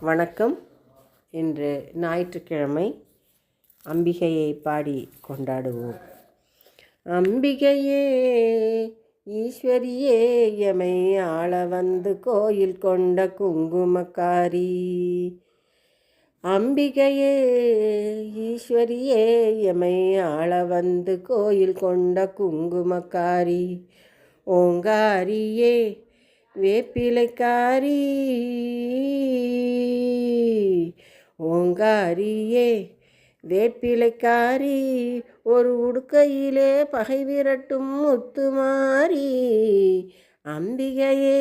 வணக்கம். இன்று ஞாயிற்றுக்கிழமை அம்பிகையை பாடி கொண்டாடுவோம். அம்பிகையே ஈஸ்வரியே எமை ஆள வந்து கோயில் கொண்ட குங்குமக்காரி. அம்பிகையே ஈஸ்வரியே எமை ஆள வந்து கோயில் கொண்ட குங்குமக்காரி. ஓங்காரியே வேப்பிலைக்காரி ஓங்காரியே. வேப்பிலைக்காரி ஒரு உடுக்கையிலே பகை விரட்டும் முத்துமாரி அம்பிகையே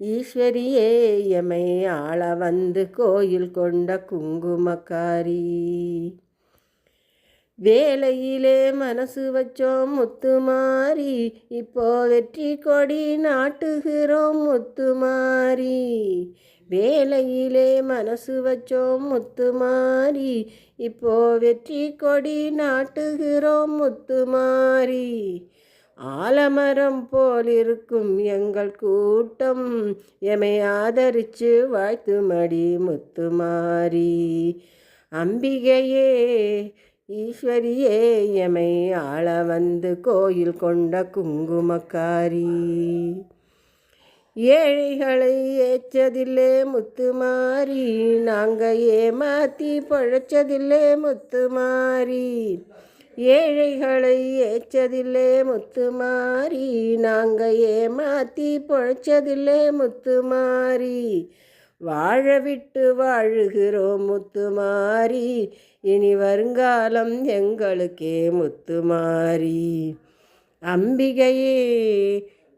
ஈஸ்வரியே எமை ஆள வந்து கோயில் கொண்ட குங்குமக்காரி. வேலையிலே மனசு வச்சோம் முத்துமாரி இப்போ வெற்றி கொடி நாட்டுகிறோம் முத்துமாரி வேலையிலே மனசு வச்சோம் முத்துமாரி இப்போ வெற்றி கொடி நாட்டுகிறோம் முத்துமாரி ஆலமரம் போலிருக்கும் எங்கள் கூட்டம். எமை ஆதரிச்சு வாழ்த்துமடி முத்துமாரி அம்பிகையே ஈஸ்வரியே எமை ஆள வந்து கோயில் கொண்ட குங்குமக்காரி. ஏழைகளை ஏற்றதில்லே முத்துமாரி நாங்கள் ஏமாத்தி பழைச்சதில்லே முத்துமாரி. ஏழைகளை ஏற்றதில்லே முத்துமாரி நாங்கள் ஏமாத்தி பழைச்சதில்லே முத்துமாரி. வாழ விட்டு வாழுகிறோம் முத்துமாரி இனி வருங்காலம் எங்களுக்கே முத்துமாரி அம்பிகையே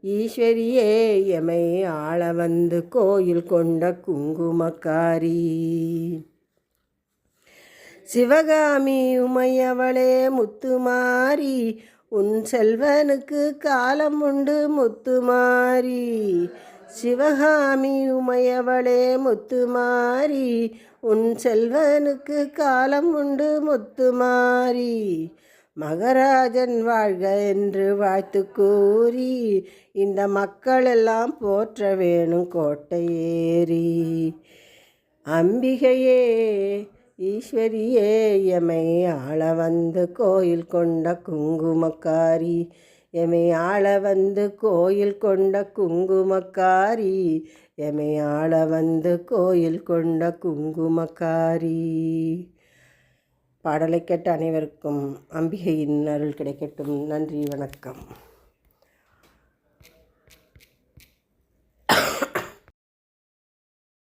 ஈஸ்வரியே எமை ஆள வந்து கோயில் கொண்ட குங்குமக்காரி. சிவகாமி உமையவளே முத்துமாரி உன் செல்வனுக்கு காலம் உண்டு முத்துமாரி சிவகாமி உமையவளே முத்துமாரி உன் செல்வனுக்கு காலம் உண்டு முத்துமாரி. மகராஜன் வாழ்க என்று வாழ்த்து கூறி இந்த மக்களெல்லாம் போற்ற வேணும் கோட்டையேறி. அம்பிகையே ஈஸ்வரியே எமை ஆள வந்து கோயில் கொண்ட குங்குமக்காரி. எமையாள வந்து கோயில் கொண்ட குங்குமக்காரி. எமையாள வந்து கோயில் கொண்ட குங்குமக்காரி. பாடலை கேட்ட அனைவருக்கும் அம்பிகையின் அருள் கிடைக்கட்டும். நன்றி வணக்கம்.